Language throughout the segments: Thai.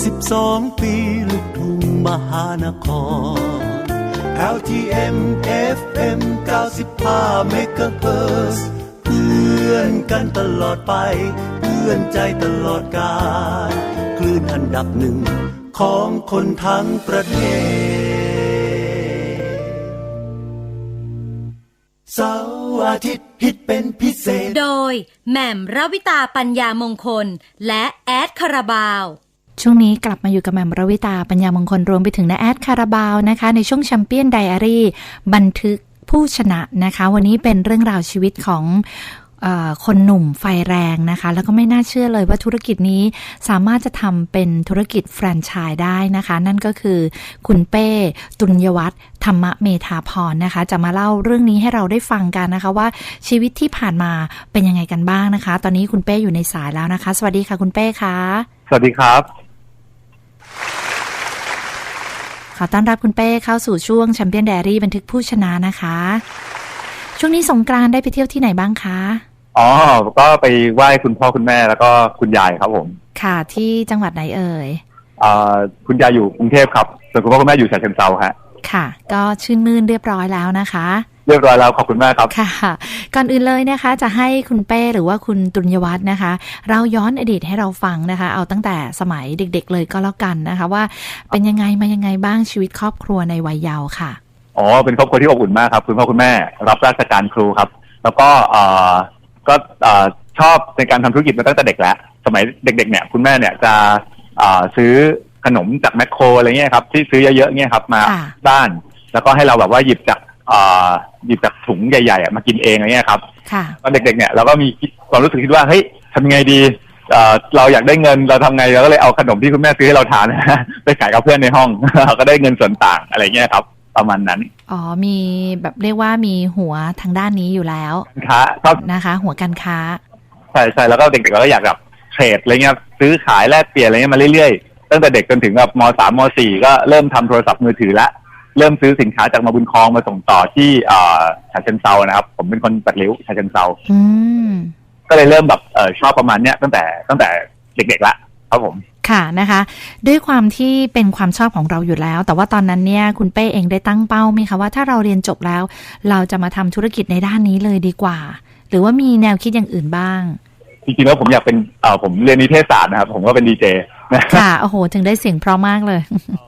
12ปีลูกทุ่งมหานคร LTM FM 95เมกะเฮิร์เพื่อนกันตลอดไป เพื่อนใจตลอดกาลคลื่นอันดับหนึ่งของคนทั้งประเทศเสาร์อาทิตย์ฮิตเป็นพิเศษ โดยแหม่มระวิตาปัญญามงคล และแอดคาราบาว ช่วงนี้กลับมาอยู่กับแหม่มรวิตาปัญญามงคลรวมไปถึงนาแอดคาราบาวนะคะ ในช่วงแชมเปี้ยนไดอารี่บันทึกผู้ชนะนะคะ วันนี้เป็นเรื่องราวชีวิตของคนหนุ่มไฟแรงนะคะ แล้วก็ไม่น่าเชื่อเลยว่าธุรกิจนี้สามารถจะทำเป็นธุรกิจแฟรนไชส์ได้นะคะ นั่นก็คือคุณเป้ ตุลยวัฒน์ธรรมเมธาพรนะคะ จะมาเล่าเรื่องนี้ให้เราได้ฟังกันนะคะ ว่าชีวิตที่ผ่านมาเป็นยังไงกันบ้างนะคะ ตอนนี้คุณเป้อยู่ในสายแล้วนะคะ สวัสดีค่ะคุณเป้คะสวัสดีครับ ขอต้อนรับคุณเป้เข้าสู่ช่วงแชมเปี้ยน d ดรี่บันทึกผู้ชนะนะคะ ช่วงนี้สงกรานต์ได้ไปเที่ยวที่ไหนบ้างคะ อ๋อ ก็ไปไหว้คุณพ่อคุณแม่แล้วก็คุณยายครับผม ค่ะที่จังหวัดไหนเอ่ยอ่าคุณยายอยู่กรุงเทพครับ ส่วนคุณพ่อคุณแม่อยู่ฉะเชิงเทราฮะค่ะ ก็ชื่นมื่นเรียบร้อยแล้วนะคะ เรียบร้อยแล้วขอบคุณมากครับค่ะก่อนอื่นเลยนะคะ จะให้คุณเป้หรือว่าคุณตุลยวัฒน์นะคะ เราย้อนอดีตให้เราฟังนะคะ เอาตั้งแต่สมัยเด็ก ๆ เลยก็แล้วกันนะคะ ว่าเป็นยังไงมายังไงบ้างชีวิตครอบครัวในวัยเยาว์ค่ะอ๋อเป็นครอบครัวที่อบอุ่นมากครับคุณพ่อคุณแม่ รับราชการครูครับ แล้วก็เอ่อก็เอ่อชอบในการทำธุรกิจมาตั้งแต่เด็กแล้ว สมัยเด็ก ๆ เนี่ย คุณแม่เนี่ยจะเอ่อซื้อขนมจากแมคโครอะไรเงี้ยครับที่ซื้อเยอะๆเนี่ยครับมาค่ะบ้าน แล้วก็ให้เราแบบว่าหยิบจากเอ่อ หยิบจากถุงใหญ่ๆอะมากินเองอะไรเงี้ยครับค่ะตอนเด็กๆเนี่ยเราก็มีคิดความรู้สึกคิดว่าเฮ้ยทำยังไงดีเอ่อเราอยากได้เงินเราทำไงเราก็เลยเอาขนมที่คุณแม่ซื้อให้เราทานไปขายกับเพื่อนในห้องเราก็ได้เงินส่วนต่างอะไรเงี้ยครับ ประมาณนั้นอ๋อมีแบบเรียกว่ามีหัวทางด้านนี้อยู่แล้วการค้าก็นะคะ หัวการค้าใช่ใช่แล้วก็เด็กๆเราก็อยากแบบเทรดอะไรเงี้ยซื้อขายแลกเปลี่ยนอะไรเงี้ยมาเรื่อยๆตั้งแต่เด็กจนถึงแบบมสามมสี่ก็เริ่มทำโทรศัพท์มือถือละ เริ่มซื้อสินค้าจากมาบุญคลองมาส่งต่อที่เอ่อฉะเชิงเซานะครับ ผมเป็นคนปัดริ้วฉะเชิงเซาอืมก็เลยเริ่มแบบเออชอบประมาณเนี้ยตั้งแต่ตั้งแต่เด็กๆละครับผมค่ะนะคะ ด้วยความที่เป็นความชอบของเราอยู่แล้ว แต่ว่าตอนนั้นเนี่ยคุณเป้เองได้ตั้งเป้าไหมคะว่าถ้าเราเรียนจบแล้ว เราจะมาทำธุรกิจในด้านนี้เลยดีกว่า หรือว่ามีแนวคิดอย่างอื่นบ้างจริงๆแล้วผมอยากเป็นเอ่อผมเรียนนิเทศศาสตร์นะครับ ผมก็เป็นดีเจนะค่ะโอ้โห ถึงได้เสียงเพราะมากเลย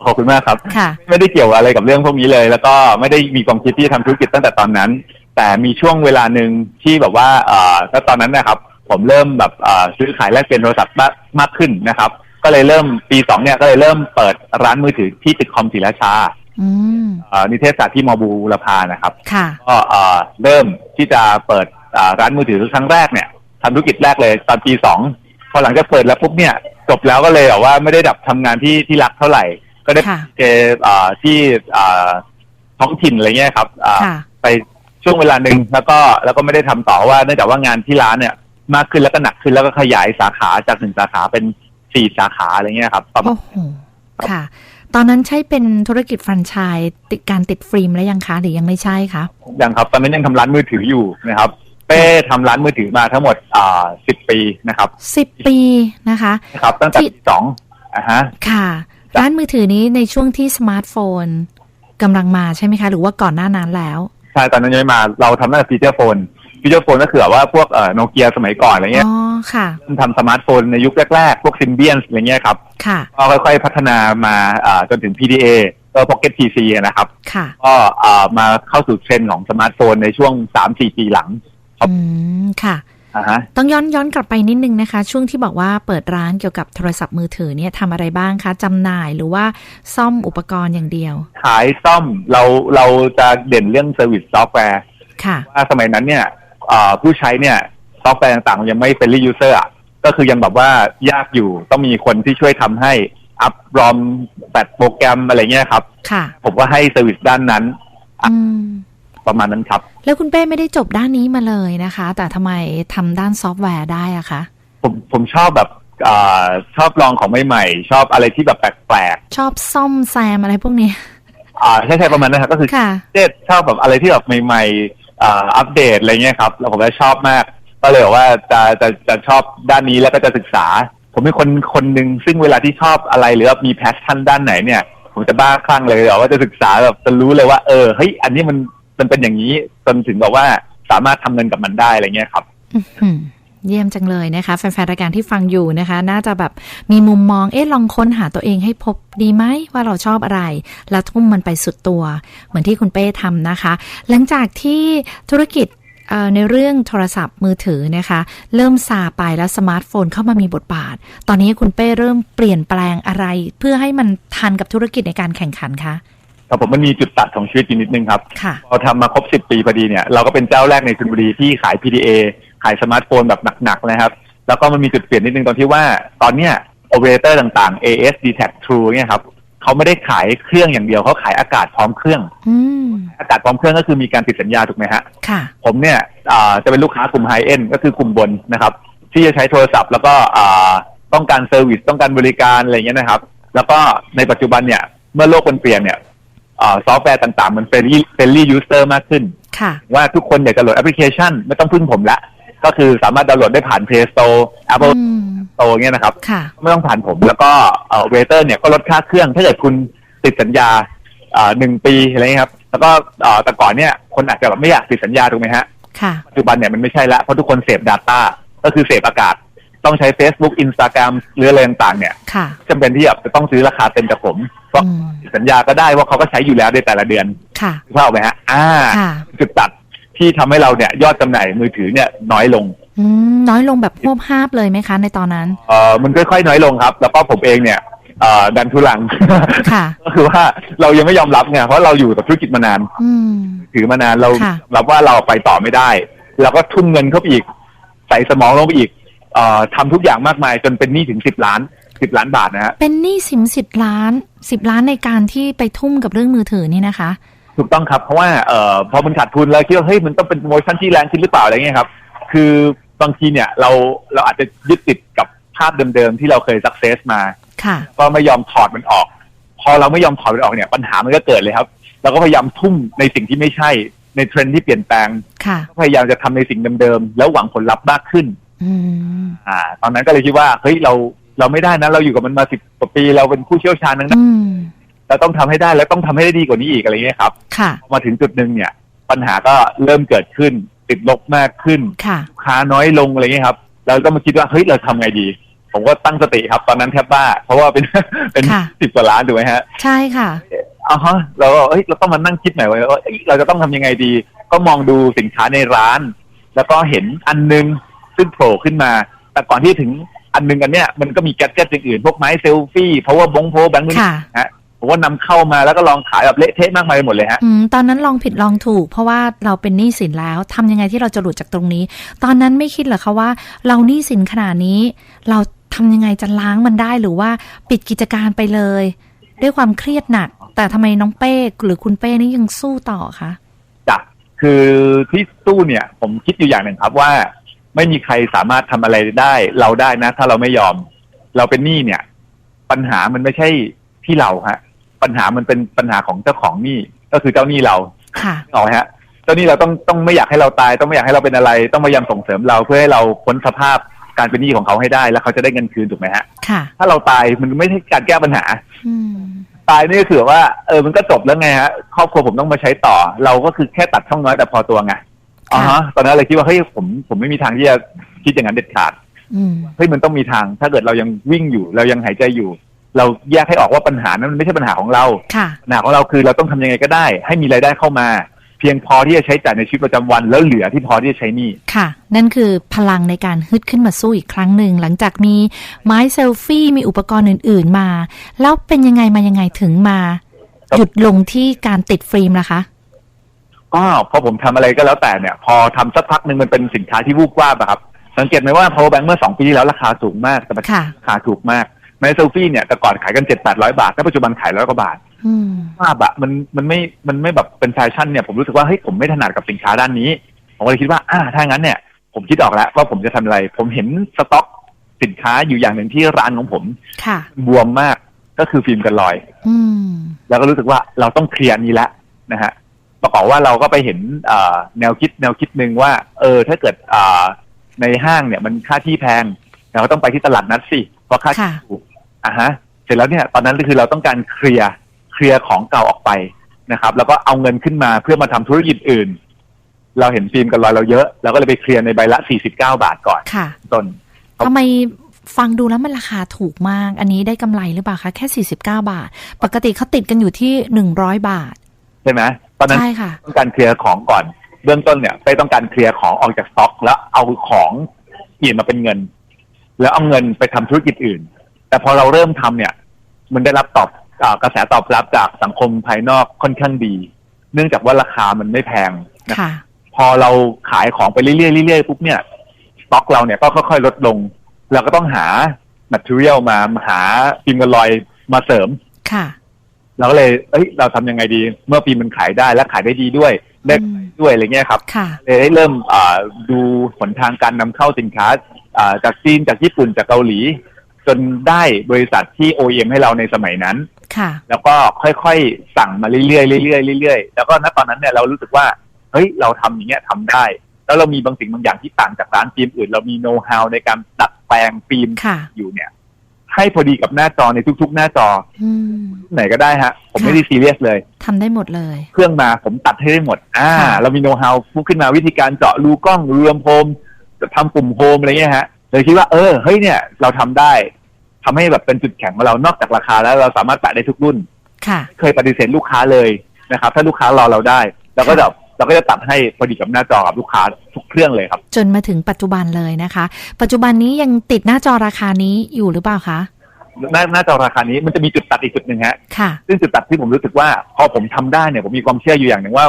ขอบคุณมากครับ ค่ะ ไม่ได้เกี่ยวอะไรกับเรื่องพวกนี้เลย แล้วก็ไม่ได้มีความคิดที่จะทำธุรกิจตั้งแต่ตอนนั้น แต่มีช่วงเวลาหนึ่งที่แบบว่าเอ่อก็ตอนนั้นนะครับ ผมเริ่มแบบเอ่อซื้อขายแลกเปลี่ยนโทรศัพท์มากมากขึ้นนะครับ ก็เลยเริ่มปีสองเนี่ยก็เลยเริ่มเปิดร้านมือถือที่ตึกคอมศรีราชาอืม เอ่อนิเทศศาสตร์ที่มอบูรพานะครับ ค่ะ ก็เอ่อเริ่มที่จะเปิดอ่าร้านมือถือครั้งแรกเนี่ยทำธุรกิจแรกเลยตอนปีสองพอหลังจากเปิดแล้วปุ๊บเนี่ยจบแล้วก็เลยแบบว่าไม่ได้ดับทำงานที่ที่รักเท่าไหร่ ก็ได้ค่ะเจออ่าที่อ่าท้องถิ่นอะไรเงี้ยครับอ่าค่ะไปช่วงเวลาหนึ่งแล้วก็แล้วก็ไม่ได้ทำต่อว่าเนื่องจากว่างานที่ร้านเนี่ย มากขึ้นแล้วก็หนักขึ้นแล้วก็ขยายสาขาจากหนึ่งสาขาเป็นสี่สาขาอะไรเงี้ยครับประมาณโอ้โหค่ะ ตอนนั้นใช่เป็นธุรกิจแฟรนไชส์ติดการติดฟิล์มแล้วยังคะหรือยังไม่ใช่คะยังครับ ตอนนั้นยังทำร้านมือถืออยู่นะครับ เป้ทำร้านมือถือมาทั้งหมดอ่าสิบปีนะครับสิบปีนะคะ นะครับ ตั้งแต่ที่ ปีสองอ่าฮะ ค่ะ ร้านมือถือนี้ในช่วงที่สมาร์ทโฟนกำลังมาใช่ไหมคะ หรือว่าก่อนหน้านั้นแล้วใช่ตอนนั้นยังไม่มาเราทำตั้งแต่ฟีเจอร์โฟนฟีเจอร์โฟนก็คือแบบว่าพวกเอ่อโนเกียสมัยก่อนอะไรเงี้ยอ๋อค่ะทำสมาร์ทโฟนในยุคแรก ๆ พวกซิมเบียนอะไรเงี้ยครับค่ะก็ค่อยๆพัฒนามาอ่าจนถึง PDA ก็ Pocket PC อะนะครับค่ะก็อ่ามาเข้าสู่เทรนด์ของสมาร์ทโฟนในช่วง 3-4 ปีหลังครับอืมค่ะอ่าฮะ ต้องย้อนย้อนกลับไปนิดนึงนะคะ ช่วงที่บอกว่าเปิดร้านเกี่ยวกับโทรศัพท์มือถือเนี่ยทำอะไรบ้างคะจำหน่ายหรือว่าซ่อมอุปกรณ์อย่างเดียว ขายซ่อมเราเราจะเด่นเรื่องเซอร์วิสซอฟต์แวร์ค่ะว่าสมัยนั้นเนี่ยอ่าผู้ใช้เนี่ยซอฟต์แวร์ต่างๆ ยังไม่เป็นรียูเซอร์อะก็คือยังแบบว่ายากอยู่ต้องมีคนที่ช่วยทำให้อัพรอมแปดโปรแกรมอะไรเงี้ยครับค่ะผมก็ให้เซอร์วิสด้านนั้นอืม ประมาณนั้นครับ แล้วคุณเป้ไม่ได้จบด้านนี้มาเลยนะคะ แต่ทำไมทำด้านซอฟต์แวร์ได้อะคะผมผมชอบแบบอาชอบลองของใหม่ๆชอบอะไรที่แบบแปลกชอบซ่อมแซมอะไรพวกนี้ๆอ่าใช่ใช่ประมาณนั้นครับก็คือค่ะเจ๊ชอบแบบอะไรที่แบบใหม่ๆอ่าอัปเดตอะไรเงี้ยครับ แล้วผมก็ชอบมาก ก็เลยบอกว่าจะจะจะชอบด้านนี้แล้วก็จะศึกษา ผมเป็นคนคนหนึ่งซึ่งเวลาที่ชอบอะไรหรือว่ามีแพชชั่นด้านไหนเนี่ย ผมจะบ้าคลั่งเลยแบบว่าจะศึกษาแบบจะรู้เลยว่าเออเฮ้ยอันนี้มัน มันเป็นอย่างนี้จนถึงแบบว่าสามารถทำเงินกับมันได้อะไรเงี้ยครับเยี่ยมจังเลยนะคะแฟนๆรายการที่ฟังอยู่นะคะ น่าจะแบบมีมุมมองเอ๊ะลองค้นหาตัวเองให้พบดีไหมว่าเราชอบอะไร แล้วทุ่มมันไปสุดตัว เหมือนที่คุณเป้ทำนะคะ หลังจากที่ธุรกิจในเรื่องโทรศัพท์มือถือนะคะ เริ่มซาไปแล้วสมาร์ทโฟนเข้ามามีบทบาท ตอนนี้คุณเป้เริ่มเปลี่ยนแปลงอะไร เพื่อให้มันทันกับธุรกิจในการแข่งขันคะ แต่ผมมันมีจุดตัดของชีวิตอยู่นิดนึงครับค่ะพอทำมาครบสิบปีพอดีเนี่ยเราก็เป็นเจ้าแรกในชลบุรีที่ขาย PDA ขายสมาร์ทโฟนแบบหนักๆนะครับ แล้วก็มันมีจุดเปลี่ยนนิดนึงตอนที่ว่าตอนเนี้ยโอเปอเรเตอร์ต่างๆ AS d t a c True เนี่ยครับเขาไม่ได้ขายเครื่องอย่างเดียวเขาขายอากาศพร้อมเครื่องอืมอากาศพร้อมเครื่องก็คือมีการติดสัญญาถูกไหมฮะค่ะผมเนี่ยอ่าจะเป็นลูกค้ากลุ่มไฮเอ็นก็คือกลุ่มบนนะครับ ที่จะใช้โทรศัพท์ แล้วก็อ่าต้องการเซอร์วิสต้องการบริการอะไรอย่างเงี้ยนะครับ แล้วก็ในปัจจุบันเนี่ยเมื่อโลกมันเปลี่ยนเนี่ยอ่า ซอฟต์แวร์ต่างๆ มันเป็นเป็นรียูเซอร์มากขึ้นค่ะว่าทุกคนอยากจะโหลดแอปพลิเคชัน ไม่ต้องพึ่งผมละ ก็คือสามารถดาวน์โหลดได้ผ่าน Play Store อื Apple ม Store เงี้ยนะครับค่ะไม่ต้องผ่านผมแล้วก็เวเตอร์เนี่ยก็ลดค่าเครื่อง ถ้าเกิดคุณติดสัญญาอ่าหนึ่งปีอะไรเงี้ยครับ แล้วก็อ่าแต่ก่อนเนี่ยคนอาจจะแบบไม่อยากติดสัญญาถูกไหมฮะค่ะปัจจุบันเนี่ยมันไม่ใช่ละเพราะทุกคนเสพ Data ก็คือเสพอากาศ ต้องใช้ Facebook Instagram หรืออะไรต่างๆเนี่ยค่ะ จำเป็นที่แบบจะต้องซื้อราคาเต็มจากผม เพราะอืม สัญญาก็ได้ว่าเขาก็ใช้อยู่แล้วในแต่ละเดือนค่ะ เข้าไหมฮะ อ่า ค่ะ จุดตัดที่ทำให้เราเนี่ยยอดจำหน่ายมือถือเนี่ยน้อยลง อืม น้อยลงแบบพวบภาพเลยไหมคะ ในตอนนั้น เอ่อมันค่อยๆน้อยลงครับ แล้วก็ผมเองเนี่ยเอ่อดันทุลัง ค่ะ ก็คือว่าเรายังไม่ยอมรับไงเพราะเราอยู่กับธุรกิจมานาน อืม ถือมานานเราค่ะ รับว่าเราไปต่อไม่ได้ เราก็ทุ่มเงินเข้าไปอีก ใส่สมองลงไปอีกเอ่อ ทำทุกอย่างมากมายจนเป็นหนี้ถึงสิบล้านสิบล้านบาทนะฮะเป็นหนี้สินสิบล้านสิบล้านในการที่ไปทุ่มกับเรื่องมือถือนี่นะคะ ถูกต้องครับเพราะว่าเอ่อพอมันขาดทุนแล้วคิดว่าเฮ้ยมันต้องเป็นโปรโมชั่นที่แรงขึ้นหรือเปล่าอะไรเงี้ยครับ คือบางทีเนี่ยเราเราอาจจะยึดติดกับภาพเดิมๆที่เราเคยสักเซสมาค่ะก็ไม่ยอมถอดมันออก พอเราไม่ยอมถอดมันออกเนี่ย ปัญหามันก็เกิดเลยครับ เราก็พยายามทุ่มในสิ่งที่ไม่ใช่ในเทรนด์ที่เปลี่ยนแปลงค่ะก็พยายามจะทำในสิ่งเดิมๆแล้วหวังผลลัพธ์มากขึ้น อืมอ่า ตอนนั้นก็เลยคิดว่าเฮ้ยเราเราไม่ได้นะ เราอยู่กับมันมาสิบกว่าปี เราเป็นผู้เชี่ยวชาญทั้งนั้นอืมเราต้องทำให้ได้แล้วต้องทำให้ได้ดีกว่านี้อีกอะไรเงี้ยครับ ค่ะพอมาถึงจุดหนึ่งเนี่ย ปัญหาก็เริ่มเกิดขึ้น ติดลบมากขึ้นค่ะลูกค้าน้อยลงอะไรเงี้ยครับเราก็มาคิดว่าเฮ้ยเราทำไงดี ผมก็ตั้งสติครับ ตอนนั้นแทบบ้า เพราะว่าเป็นเป็นค่ะสิบกว่าล้านถูกไหมฮะ ใช่ค่ะอ่าฮะเราก็เอ้ยเราต้องมานั่งคิดใหม่ว่าเอ้ยเราจะต้องทำยังไงดี ก็มองดูสินค้าในร้าน แล้วก็เห็นอันนึง ซึ่งโผล่ขึ้นมา แต่ก่อนที่ถึงอันนึงอันเนี้ยมันก็มีแกดเจิตอย่างอื่นพวกไม้เซลฟี่เพราะว่าบงโพแบงค์ค่ะฮะผมว่านำเข้ามาแล้วก็ลองขายแบบเละเทะมากมายไปหมดเลยฮะอืมตอนนั้นลองผิดลองถูก เพราะว่าเราเป็นหนี้สินแล้วทำยังไงที่เราจะหลุดจากตรงนี้ ตอนนั้นไม่คิดเหรอคะว่า เราหนี้สินขนาดนี้ เราทำยังไงจะล้างมันได้หรือว่าปิดกิจการไปเลย ด้วยความเครียดหนัก แต่ทำไมน้องเป้หรือคุณเป้นี่ยังสู้ต่อคะจ้ะคือที่ตู้เนี่ย ผมคิดอยู่อย่างหนึ่งครับว่า ไม่มีใครสามารถทำอะไรได้ เราได้นะ ถ้าเราไม่ยอม เราเป็นหนี้เนี่ย ปัญหามันไม่ใช่ที่เราฮะ ปัญหามันเป็นปัญหาของเจ้าของหนี้ก็คือเจ้าหนี้เราค่ะเอาฮะ เจ้าหนี้เราต้องต้องไม่อยากให้เราตาย ต้องไม่อยากให้เราเป็นอะไร ต้องพยายามส่งเสริมเราเพื่อให้เราพ้นสภาพการเป็นหนี้ของเขาให้ได้ แล้วเขาจะได้เงินคืนถูกไหมฮะค่ะ ถ้าเราตายมันไม่ใช่การแก้ปัญหาอืมตายนี่ก็คือว่าเออมันก็จบแล้วไงฮะครอบครัวผมต้องมาใช้ต่อ เราก็คือแค่ตัดช่องน้อยแต่พอตัวไง อ๋อฮะตอนนั้นเลยคิดว่าเฮ้ยผมผมไม่มีทางที่จะคิดอย่างนั้นเด็ดขาดอืมเฮ้ยมันต้องมีทาง ถ้าเกิดเรายังวิ่งอยู่ เรายังหายใจอยู่ เราแยกให้ออกว่าปัญหานั้นมันไม่ใช่ปัญหาของเราค่ะ ปัญหาของเราคือเราต้องทำยังไงก็ได้ ให้มีรายได้เข้ามา เพียงพอที่จะใช้จ่ายในชีวิตประจำวัน แล้วเหลือที่พอที่จะใช้หนี้ ค่ะ นั่นคือพลังในการฮึดขึ้นมาสู้อีกครั้งหนึ่ง หลังจากมีไม้เซลฟี่มีอุปกรณ์อื่น ๆ มา แล้วเป็นยังไงมายังไงถึงมาหยุดลงที่การติดฟิล์มล่ะคะ ก็พอผมทำอะไรก็แล้วแต่เนี่ย พอทำสักพักหนึ่งมันเป็นสินค้าที่วูบวาบอะครับ สังเกตไหมว่า power bank เมื่อสองปีที่แล้วราคาสูงมากแต่ปัจจุบันค่ะราคาถูกมากไมเซลฟี่เนี่ยแต่ก่อนขายกันเจ็ดแปดร้อยบาทแล้วปัจจุบันขายร้อยกว่าบาทอืมภาพอะมันมันไม่มันไม่แบบเป็นแฟชั่นเนี่ยผมรู้สึกว่าเฮ้ยผมไม่ถนัดกับสินค้าด้านนี้ ผมก็เลยคิดว่าอ่าถ้างั้นเนี่ย ผมคิดออกแล้วว่าผมจะทำอะไร ผมเห็นสต็อกสินค้าอยู่อย่างหนึ่งที่ร้านของผมค่ะบวมมากก็คือฟิล์มกันรอยอืมแล้วก็รู้สึกว่าเราต้องเคลียร์อันนี้แล้วนะฮะ ประกอบว่าเราก็ไปเห็นเอ่อแนวคิดแนวคิดหนึ่งว่า เออ ถ้าเกิดอ่าในห้างเนี่ยมันค่าที่แพงเราก็ต้องไปที่ตลาดนัดสิเพราะค่าค่ะถูกอะฮะ เสร็จแล้วเนี่ยตอนนั้นก็คือเราต้องการเคลียร์เคลียร์ของเก่าออกไปนะครับ แล้วก็เอาเงินขึ้นมาเพื่อมาทำธุรกิจอื่น เราเห็นฟิล์มกันลอยเราเยอะเราก็เลยไปเคลียร์ในใบละ49บาทก่อนค่ะต้นครับทำไมฟังดูแล้วมันราคาถูกมาก อันนี้ได้กำไรหรือเปล่าคะ แค่49บาท ปกติเขาติดกันอยู่ที่100บาท ใช่ไหม ตอนนั้นใช่ค่ะ ต้องการเคลียร์ของก่อน เบื้องต้นเนี่ยไปต้องการเคลียร์ของออกจากสต็อก แล้วเอาของเปลี่ยนมาเป็นเงิน แล้วเอาเงินไปทำธุรกิจอื่น แต่พอเราเริ่มทำเนี่ย มันได้รับตอบอากระแสตอบรับจากสังคมภายนอกค่อนข้างดี เนื่องจากว่าราคามันไม่แพงนะค่ะพอเราขายของไปเรื่อยๆเรื่อยๆปุ๊บเนี่ยสต็อกเราเนี่ยก็ค่อยๆลดลง เราก็ต้องหา material มาหาฟิล์มกันลอยมาเสริมค่ะ เราก็เลยเอ้ยเราทำยังไงดี เมื่อปีมันขายได้และขายได้ดีด้วยได้กำไรด้วยอะไรเงี้ยครับค่ะเลยได้เริ่มอ่าดูหนทางการนำเข้าสินค้าอ่าจากจีนจากญี่ปุ่นจากเกาหลี จนได้บริษัทที่ OEM ให้เราในสมัยนั้นค่ะ แล้วก็ค่อยๆสั่งมาเรื่อยๆเรื่อยๆเรื่อยๆแล้วก็ณตอนนั้นเนี่ยเรารู้สึกว่าเฮ้ยเราทำอย่างเงี้ยทำได้ แล้วเรามีบางสิ่งบางอย่างที่ต่างจากร้านฟิล์มอื่น เรามีโน้ตฮาวในการดัดแปลงฟิล์มค่ะอยู่เนี่ย ให้พอดีกับหน้าจอในทุก ๆ หน้าจออืมไหนก็ได้ฮะ ผมค่ะไม่ได้ซีเรียสเลยทำได้หมดเลย เครื่องมาผมตัดให้ได้หมด อ่าค่ะเรามีโน้ตฮาวพูดขึ้นมาวิธีการเจาะรูกล้องรวมโฮมจะทำปุ่มโฮมอะไรเงี้ยฮะเลยคิดว่าเออเฮ้ยเนี่ย เราทำได้ทำให้แบบเป็นจุดแข็งของเรานอกจากราคาแล้วเราสามารถแตะได้ทุกรุ่น ค่ะไม่เคยปฏิเสธลูกค้าเลยนะครับ ถ้าลูกค้ารอเราได้เราก็จะ เราก็จะตัดให้พอดีกับหน้าจอกับลูกค้าทุกเครื่องเลยครับ จนมาถึงปัจจุบันเลยนะคะ ปัจจุบันนี้ยังติดหน้าจอราคานี้อยู่หรือเปล่าคะหน้าหน้าจอราคานี้มันจะมีจุดตัดอีกจุดหนึ่งฮะค่ะซึ่งจุดตัดที่ผมรู้สึกว่า พอผมทำได้เนี่ยผมมีความเชื่ออยู่อย่างหนึ่งว่า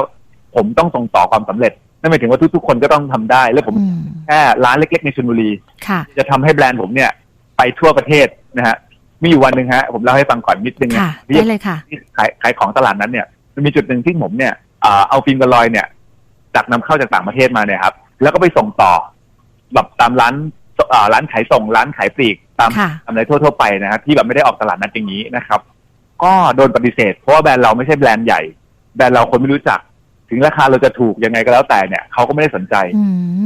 ผมต้องส่งต่อความสำเร็จนั่นหมายถึงว่าทุกๆคนก็ต้องทำได้ แล้วผมอืมแค่ร้านเล็ก ๆ ในชลบุรีค่ะจะทำให้แบรนด์ผมเนี่ย ไปทั่วประเทศนะฮะมีอยู่วันหนึ่งฮะผมเล่าให้ฟังก่อนนิดนึงนะค่ะที่ได้เลยค่ะที่ขายขายของตลาดนั้นเนี่ยมันมีจุดหนึ่งที่ผมเนี่ยอ่า เอาฟิล์มกระลอยเนี่ยจากนำเข้าจากต่างประเทศมาเนี่ยครับ แล้วก็ไปส่งต่อแบบตามร้านอ่าร้านขายส่งร้านขายปลีกตามค่ะตามอะไรทั่ว ๆ ไปนะครับที่แบบไม่ได้ออกตลาดนัดอย่างนี้นะครับ ก็โดนปฏิเสธ เพราะว่าแบรนด์เราไม่ใช่แบรนด์ใหญ่ แบรนด์เราคนไม่รู้จัก ถึงราคาเราจะถูกยังไงก็แล้วแต่เนี่ยเขาก็ไม่ได้สนใจอื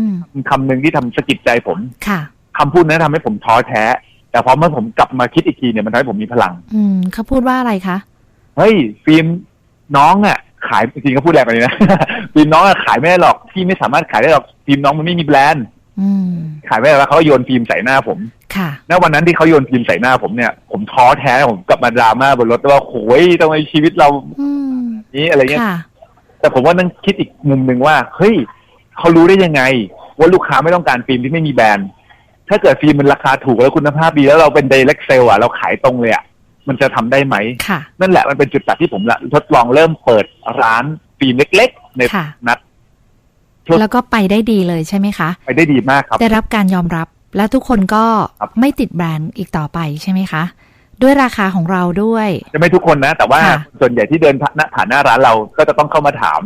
มคำหนึ่งที่ทำสะกิดใจผมค่ะคำพูดนั้นทำให้ผมท้อแท้ แต่พอเมื่อผมกลับมาคิดอีกทีเนี่ยมันทำให้ผมมีพลัง อืมเขาพูดว่าอะไรคะเฮ้ยฟิล์มน้องอะ ขายจริงๆก็พูดแรงไปเลยนะฟิล์มน้องอะขายไม่ได้หรอกพี่ไม่สามารถขายได้หรอกฟิล์มน้องมันไม่มีแบรนด์อืมขายไม่ได้แล้วเขาก็โยนฟิล์มใส่หน้าผมค่ะณวันนั้นที่เขาโยนฟิล์มใส่หน้าผมเนี่ย ผมท้อแท้ผมกลับมาดราม่าบนรถว่าโอ้ยทำไมชีวิตเราอืมนี้อะไรเงี้ยค่ะแต่ผมว่านั่งคิดอีกมุมหนึ่งว่าเฮ้ยเขารู้ได้ยังไง ว่าลูกค้าไม่ต้องการฟิล์มที่ไม่มีแบรนด์ ถ้าเกิดฟิล์มมันราคาถูกแล้วคุณภาพดีแล้วเราเป็น direct sale อะเราขายตรงเลยอะ มันจะทำได้ไหมค่ะนั่นแหละมันเป็นจุดตัดที่ผมละทดลองเริ่มเปิดร้านฟิล์มเล็ก ๆ ในค่ะนัดครับแล้วก็ไปได้ดีเลยใช่ไหมคะ ไปได้ดีมากครับ ได้รับการยอมรับและทุกคนก็ครับไม่ติดแบรนด์อีกต่อไปใช่ไหมคะ ด้วยราคาของเราด้วยจะไม่ทุกคนนะ แต่ว่าค่ะส่วนใหญ่ที่เดินผ่านหน้าผ่านหน้าร้านเราก็จะต้องเข้ามาถาม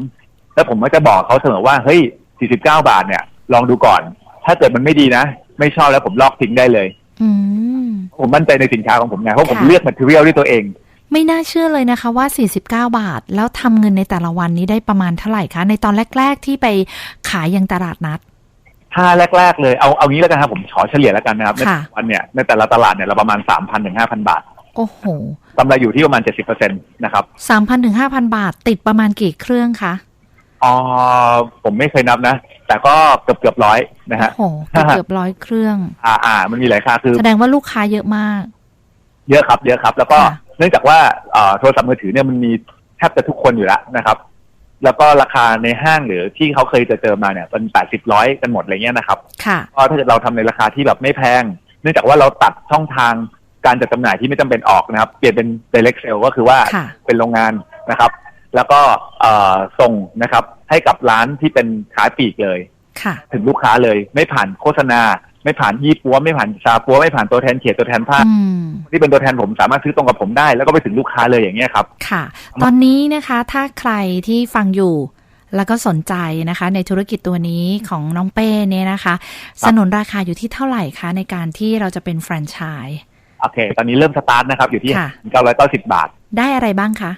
แล้วผมก็จะบอกเขาเสมอว่าเฮ้ย49 บาทเนี่ย ลองดูก่อน ถ้าเกิดมันไม่ดีนะ ไม่ชอบแล้วผมลอกทิ้งได้เลย อืมผมมั่นใจในสินค้าของผมไงเพราะผมค่ะเลือก material ด้วยตัวเอง ไม่น่าเชื่อเลยนะคะว่า 49 บาท แล้วทำเงินในแต่ละวันนี้ได้ประมาณเท่าไหร่คะ ในตอนแรก ๆ ที่ไปขายยังตลาดนัดถ้าแรก ๆ เลยเอาเอางี้แล้วกันครับผมขอเฉลี่ยแล้วกันนะครับในค่ะแต่ละวันเนี่ยในแต่ละตลาดเนี่ยเราประมาณ 3,000ถึง5,000 บาท โอ้โหกำไรอยู่ที่ประมาณ 70%นะครับ3,000ถึง5,000 บาท ติดประมาณกี่เครื่องคะ อ๋อผมไม่เคยนับนะ แต่ก็เกือบเกือบร้อยนะฮะโอ้โหเกือบเกือบร้อยเครื่อง อ่าอ่ามันมีหลายค่าคือ แสดงว่าลูกค้าเยอะมาก เยอะครับ เยอะครับ แล้วก็ค่ะเนื่องจากว่าเอ่อโทรศัพท์มือถือเนี่ยมันมีแทบจะทุกคนอยู่แล้วนะครับ แล้วก็ราคาในห้างหรือที่เขาเคยจะเจอมาเนี่ยเป็นแปดสิบร้อยกันหมดอะไรเงี้ยนะครับ ค่ะก็ถ้าเกิดเราทำในราคาที่แบบไม่แพง เนื่องจากว่าเราตัดช่องทางการจัดจำหน่ายที่ไม่จำเป็นออกนะครับ เปลี่ยนเป็น direct sale ก็คือว่าค่ะเป็นโรงงานนะครับ แล้วก็เอ่อส่งนะครับให้กับร้านที่เป็นขายปลีกเลยค่ะถึงลูกค้าเลย ไม่ผ่านโฆษณา ไม่ผ่านยี่ปัว ไม่ผ่านชาปัว ไม่ผ่านตัวแทนเขียนตัวแทนภาพอืมที่เป็นตัวแทนผมสามารถซื้อตรงกับผมได้ แล้วก็ไปถึงลูกค้าเลยอย่างเงี้ยครับ ค่ะ ตอนนี้นะคะถ้าใครที่ฟังอยู่แล้วก็สนใจนะคะ ในธุรกิจตัวนี้ของน้องเป้เนี่ยนะคะสนนราคาอยู่ที่เท่าไหร่คะ ในการที่เราจะเป็นแฟรนไชส์โอเค ตอนนี้เริ่มสตาร์ทนะครับ อยู่ที่ค่ะ990 บาท ได้อะไรบ้างคะ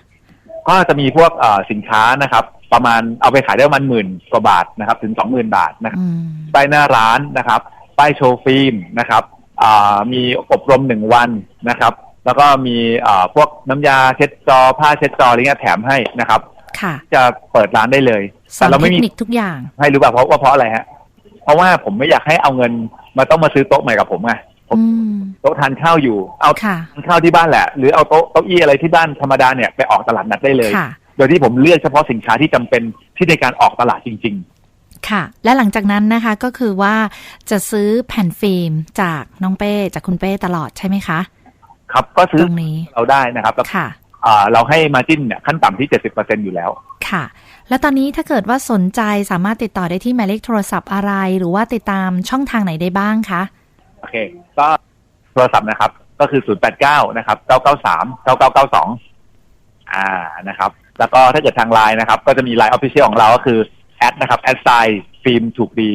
ก็จะมีพวกเอ่อสินค้านะครับ ประมาณเอาไปขายได้ประมาณหมื่นกว่าบาทนะครับ ถึง20,000บาทนะครับอืมป้ายหน้าร้านนะครับป้ายโชว์ฟิล์มนะครับอ่ามีอบรมหนึ่งวันนะครับ แล้วก็มีอ่าพวกน้ำยาเช็ดจอ ผ้าเช็ดจออะไรเงี้ยแถมให้นะครับค่ะจะเปิดร้านได้เลยสอนเราเทไม่คมีนิคทุกอย่างให้รู้ป่ะเพราะว่าเพราะอะไรฮะเพราะว่าผมไม่อยากให้เอาเงินมาต้องมาซื้อโต๊ะใหม่กับผมไง ผมอืมโต๊ะทานข้าวอยู่ เอาค่ะทานข้าวที่บ้านแหละ หรือเอาโต๊ะเก้าอี้อะไรที่บ้านธรรมดาเนี่ยไปออกตลาดนัดได้เลยค่ะโดยที่ผมเลือกเฉพาะสินค้าที่จำเป็นที่ในการออกตลาดจริงค่ะ และหลังจากนั้นนะคะก็คือว่าจะซื้อแผ่นฟิล์มจากน้องเป้จากคุณเป้ตลอดใช่ไหมคะๆครับก็ซื้ตอรงนี้เราได้นะครับแล้วค่ะอ่าเราให้มาจิ้นเนี่ยขั้นต่ำที่ 70%อยู่แล้ว ค่ะ แล้วตอนนี้ถ้าเกิดว่าสนใจสามารถติดต่อได้ที่หมายเลขโทรศัพท์อะไร หรือว่าติดตามช่องทางไหนได้บ้างคะ โอเค ก็โทรศัพท์นะครับ ก็คือ089นะครับ993 9992อ่านะครับ แล้วก็ถ้าเกิดทางไลน์นะครับ ก็จะมีไลน์ออฟฟิเชียลของเราก็คือแอดนะครับแอดไซฟิล์มถูกดี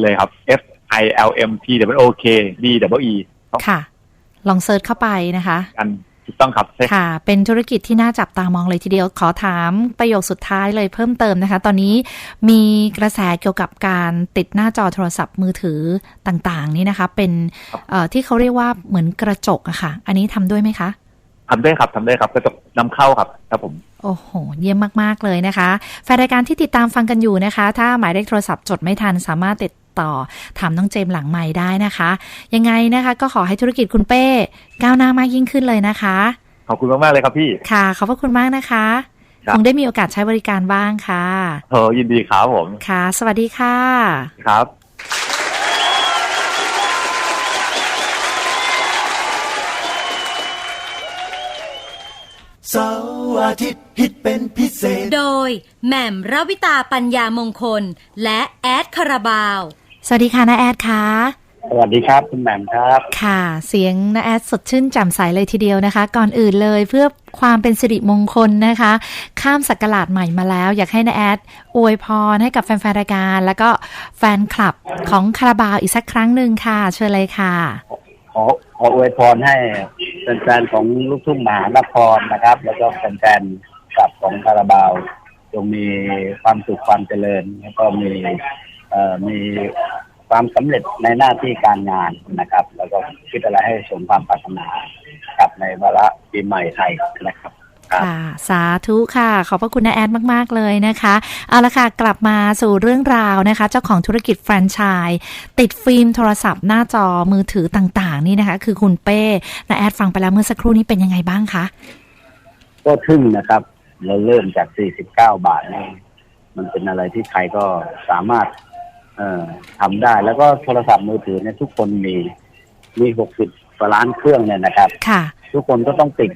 เลยครับ F I L M T W O K D W E ค่ะ ลองเซิร์ชเข้าไปนะคะ กัน ถูกต้องครับใช่ค่ะ เป็นธุรกิจที่น่าจับตามองเลยทีเดียวขอถามประโยคสุดท้ายเลยเพิ่มเติมนะคะ ตอนนี้มีกระแสเกี่ยวกับการติดหน้าจอโทรศัพท์มือถือต่างๆ นี่นะคะ เป็นเอ่อที่เขาเรียกว่าเหมือนกระจกอะค่ะ อันนี้ทำด้วยไหมคะทำได้ครับทำได้ครับกระจกนำเข้าครับครับผม โอ้โห เยี่ยมมาก ๆ เลยนะคะ แฟนรายการที่ติดตามฟังกันอยู่นะคะ ถ้าหมายเลขโทรศัพท์จดไม่ทันสามารถติด ต่อ ถามน้องเจมส์หลังไม้ได้นะคะ ยังไงนะคะ ก็ขอให้ธุรกิจคุณเป้ก้าวหน้ามากยิ่งขึ้นเลยนะคะ ขอบคุณมากๆเลยครับพี่ ค่ะ ขอบพระคุณมากนะคะครับคงได้มีโอกาสใช้บริการบ้างค่ะเออยินดีครับผม ค่ะ สวัสดีค่ะ ครับ เสาร์อาทิตย์ฮิตเป็นพิเศษ โดยแหม่มระวิตาปัญญามงคล และแอดคาราบาว สวัสดีค่ะนาแอดค่ะสวัสดีครับ คุณแหม่มครับ ค่ะ เสียงนาแอดสดชื่นแจ่มใสเลยทีเดียวนะคะ ก่อนอื่นเลยเพื่อความเป็นสิริมงคลนะคะ ข้ามสักราชใหม่มาแล้ว อยากให้นาแอดอวยพรให้กับแฟนๆรายการ แล้วก็แฟนคลับของคาราบาวอีกสักครั้งหนึ่งค่ะ เชิญเลยค่ะ ขอขออวยพรให้แฟนๆของลูกทุ่งมหานครนะครับ แล้วก็แฟนๆกับของคาราบาวจงมีความสุขความเจริญ แล้วก็มีเอ่อ มีความสำเร็จในหน้าที่การงานนะครับ แล้วก็คิดอะไรให้สมความปรารถนากับในวาระปีใหม่ไทยนะครับครับค่ะสาธุค่ะ ขอบพระคุณนาแอดมาก ๆ เลยนะคะ เอาละค่ะ กลับมาสู่เรื่องราวนะคะ เจ้าของธุรกิจแฟรนไชส์ติดฟิล์มโทรศัพท์หน้าจอมือถือต่างๆ นี่นะคะ คือคุณเป้นาแอดฟังไปแล้วเมื่อสักครู่นี้เป็นยังไงบ้างคะ ก็ทึ่งนะครับ เราเริ่มจาก 49 บาทนี่มันเป็นอะไรที่ใครก็สามารถเอ่อ ทำได้ แล้วก็โทรศัพท์มือถือเนี่ยทุกคนมีมี60กว่าล้านเครื่องเนี่ยนะครับ ค่ะ ทุกคนก็ต้องติด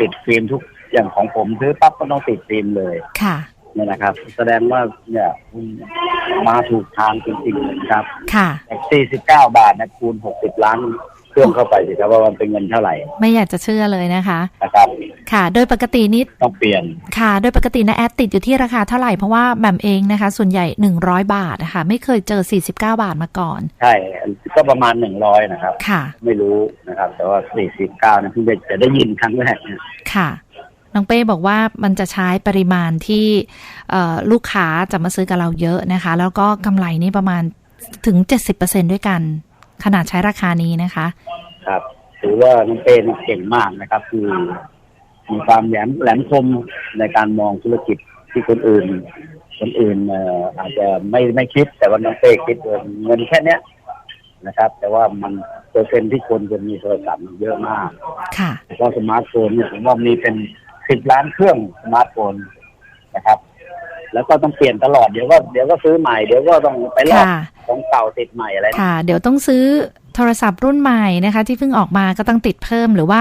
ติดฟิล์มทุกอย่างของผมซื้อปั๊บก็ต้องติดฟิล์มเลย ค่ะเนี่ยนะครับ แสดงว่าเนี่ยคุณมาถูกทางจริงๆนะครับ ค่ะ49บาทนะคูณ60ล้าน เครื่องเข้าไปสิครับว่ามันเป็นเงินเท่าไหร่ ไม่อยากจะเชื่อเลยนะคะ นะครับ ค่ะ โดยปกตินี่ต้องเปลี่ยน ค่ะ โดยปกตินะแอดติดอยู่ที่ราคาเท่าไหร่เพราะว่าแหม่มเองนะคะ ส่วนใหญ่100บาทนะคะไม่เคยเจอ49บาทมาก่อน ใช่ ก็ประมาณ100นะครับ ค่ะ ไม่รู้นะครับ แต่ว่า49นะเพิ่งได้จะได้ยินครั้งแรกเนี่ยค่ะน้องเป้บอกว่ามันจะใช้ปริมาณที่เอ่อลูกค้าจะมาซื้อกับเราเยอะนะคะ แล้วก็กำไรนี่ประมาณถึง 70%ด้วยกัน ขนาดใช้ราคานี้นะคะ ครับ ถือว่าน้องเป้นี่เก่งมากนะครับ คือมีความแหลมแหลมคมในการมองธุรกิจที่คนอื่น คนอื่นเอ่ออาจจะไม่ไม่คิด แต่ว่าน้องเป้คิดว่าเงินแค่เนี้ยนะครับ แต่ว่ามันเปอร์เซ็นต์ที่คนจะมีโทรศัพท์มันเยอะมาก ค่ะเพราะสมาร์ทโฟนเนี่ยผมว่ามีเป็นสิบล้านเครื่องสมาร์ทโฟนนะครับ แล้วก็ต้องเปลี่ยนตลอดเดี๋ยวก็เดี๋ยวก็ซื้อใหม่เดี๋ยวก็ต้องไปลอกค่ะของเก่าติดใหม่อะไรค่ะ เดี๋ยวต้องซื้อโทรศัพท์รุ่นใหม่นะคะ ที่เพิ่งออกมาก็ต้องติดเพิ่มหรือว่า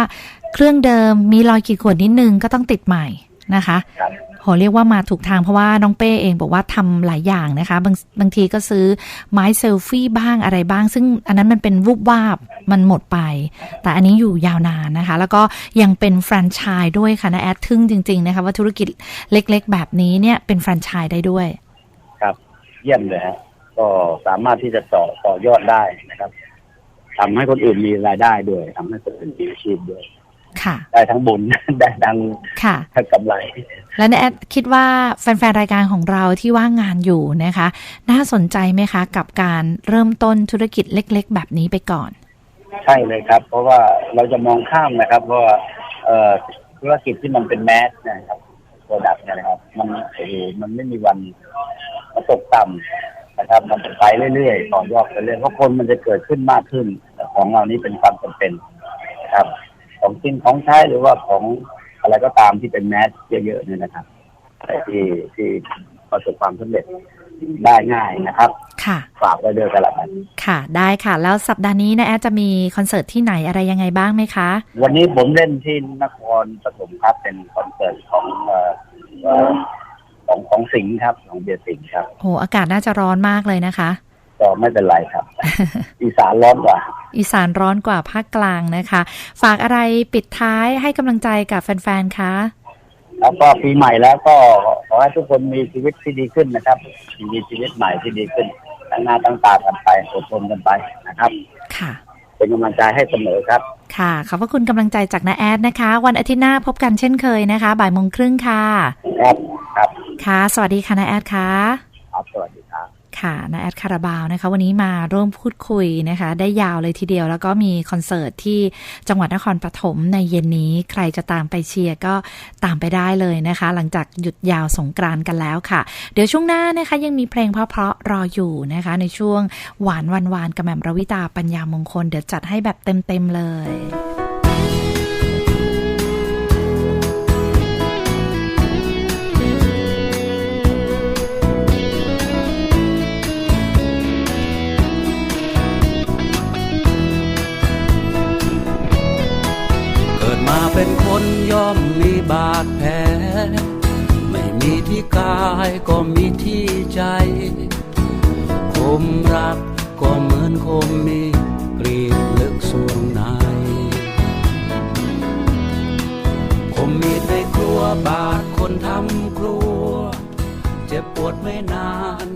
เครื่องเดิมมีรอยขีดข่วนนิดนึงก็ต้องติดใหม่ นะคะครับโหเรียกว่ามาถูกทางเพราะว่าน้องเป้เองบอกว่าทำหลายอย่างนะคะ บางบางทีก็ซื้อไม้เซลฟี่บ้างอะไรบ้าง ซึ่งอันนั้นมันเป็นวูบวาบมันหมดไป แต่อันนี้อยู่ยาวนานนะคะ แล้วก็ยังเป็นแฟรนไชส์ด้วยค่ะนะแอดทึ่งจริง ๆ นะคะ ว่าธุรกิจเล็กๆ แบบนี้เนี่ยเป็นแฟรนไชส์ได้ด้วย ครับเยี่ยมเลยฮะก็สามารถที่จะต่อต่อยอดได้นะครับทำให้คนอื่นมีรายได้ด้วยทำให้คนอื่นมีอาชีพด้วยค่ะ ได้ทั้งบุญได้ทั้งค่ะทั้งกำไร และนะแอดคิดว่าแฟนๆ รายการของเราที่ว่างงานอยู่นะคะ น่าสนใจไหมคะ กับการเริ่มต้นธุรกิจเล็ก ๆ แบบนี้ไปก่อน ใช่เลยครับ เพราะว่าเราจะมองข้ามนะครับเพราะว่าเอ่อธุรกิจที่มันเป็นแมสนะครับโปรดักต์เนี่ยนะครับ มันโอ้โหมันไม่มีวันมันตกต่ำนะครับ มันจะไปเรื่อยๆต่อยอดไปเรื่อยเพราะคนมันจะเกิดขึ้นมากขึ้นแต่ของเรานี้เป็นความจำเป็นนะครับ ของกินของใช้หรือว่าของอะไรก็ตามที่เป็นแมสเยอะๆเนี่ยนะครับแต่ที่ที่ประสบความสำเร็จได้ง่ายนะครับ ค่ะ ฝากไว้ด้วยกันละกันค่ะ ได้ค่ะ แล้วสัปดาห์นี้นะแอดจะมีคอนเสิร์ตที่ไหนอะไรยังไงบ้างไหมคะ วันนี้ผมเล่นที่นครปฐมครับเป็นคอนเสิร์ตของเอ่อเอ่อของของสิงห์ครับของเบียร์สิงห์ครับโหอากาศน่าจะร้อนมากเลยนะคะ ก็ไม่เป็นไรครับ อีสานร้อนกว่า อีสานร้อนกว่าภาคกลางนะคะ ฝากอะไรปิดท้ายให้กำลังใจกับแฟนๆคะแล้วก็ปีใหม่แล้วก็ขอให้ทุกคนมีชีวิตที่ดีขึ้นนะครับ มีชีวิตใหม่ที่ดีขึ้นตั้งหน้าตั้งตากันไปอดทนกันไปนะครับ ค่ะ เป็นกำลังใจให้เสมอครับ ค่ะ ขอบพระคุณกำลังใจจากน้าแอดนะคะ วันอาทิตย์หน้าพบกันเช่นเคยนะคะ บ่ายโมงครึ่งค่ะ ครับ ครับ ค่ะ สวัสดีค่ะน้าแอดค่ะครับสวัสดี ค่ะนาแอดคาราบาวนะคะ วันนี้มาร่วมพูดคุยนะคะ ได้ยาวเลยทีเดียวแล้วก็มีคอนเสิร์ตที่จังหวัดนครปฐมในเย็นนี้ ใครจะตามไปเชียร์ก็ตามไปได้เลยนะคะ หลังจากหยุดยาวสงกรานกันแล้วค่ะ เดี๋ยวช่วงหน้านะคะยังมีเพลงเพราะๆรออยู่นะคะ ในช่วงหวานวันวานกับแหม่มรวิตาปัญญามงคล เดี๋ยวจัดให้แบบเต็มๆเลยายก็มีที่ใจ คมรักก็เหมือนคมมีกรีดลึกสวงในคมมีดในครัวบาดคนทำครัว เจ็บปวดไม่นาน